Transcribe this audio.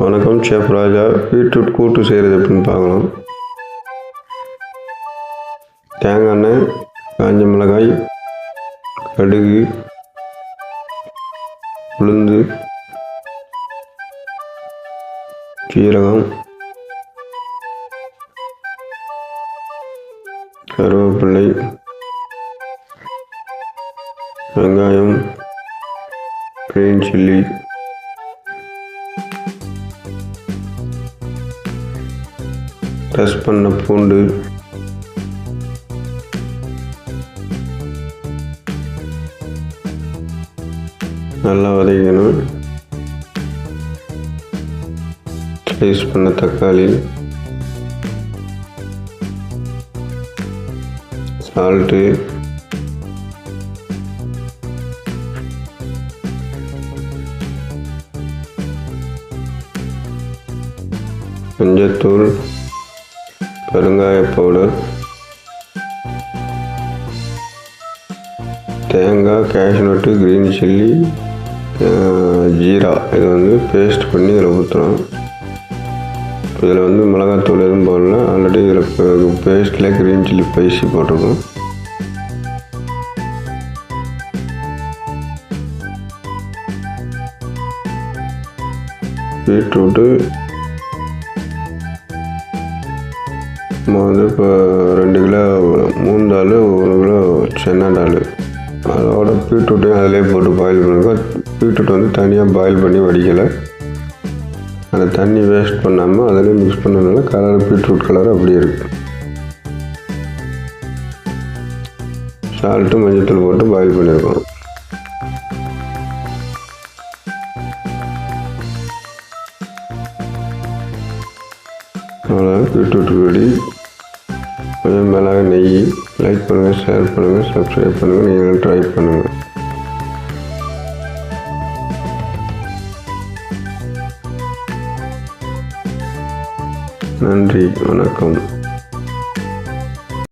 வணக்கம் செஃப் ராஜா. பீட்ரூட் கூட்டு செய்கிறது எப்படின்னு பார்க்கலாம். தேங்காய் எண்ணெய் காஞ்ச மிளகாய் கடுகு உளுந்து சீரகம் கருவேப்பிள்ளை வெங்காயம் கிரீன் சில்லி ப்ரெஸ் பண்ண பூண்டு. நல்லா வதக்கணும் ஸ்லைஸ் பண்ண தக்காளி. சால்ட்டு மஞ்சத்தூள். பெருங்காய பவுடர். தேங்காய் கேஷ்நட்டு க்ரீன் சில்லி ஜீரா. இது வந்து பேஸ்ட் பண்ணி இதில் ஊற்றுறோம் இதில் வந்து மிளகாத்தூள் எதுவும் போடல. ஆல்ரெடி இதில் பேஸ்ட்டில் க்ரீன் சில்லி ஸ்பைசி போட்டிருக்கோம். பீட்ரூட்டு இப்போ ரெண்டு கிலோ மூணு தால் ஒரு கிலோ சென்னா டால் அதோட பீட்ரூட்டையும் அதிலே போட்டு பாயில் பண்ணிருக்கோம் பீட்ரூட் வந்து தனியாக பாயில் பண்ணி வடிக்கலை. அந்த தண்ணி வேஸ்ட் பண்ணாமல் அதிலே மிக்ஸ் பண்ணதுனால கலர் பீட்ரூட் கலர் அப்படியே இருக்குது சால்ட்டு மஞ்சத்தூள் போட்டு பாயில் பண்ணியிருக்கோம் அவ்வளோ பீட்ரூட் ரெடி கொஞ்சம் மிளகு நெய் லைக் பண்ணுங்கள் ஷேர் பண்ணுங்கள் சப்ஸ்கிரைப் பண்ணுங்கள் நீங்களும் ட்ரை பண்ணுங்கள் நன்றி வணக்கம்.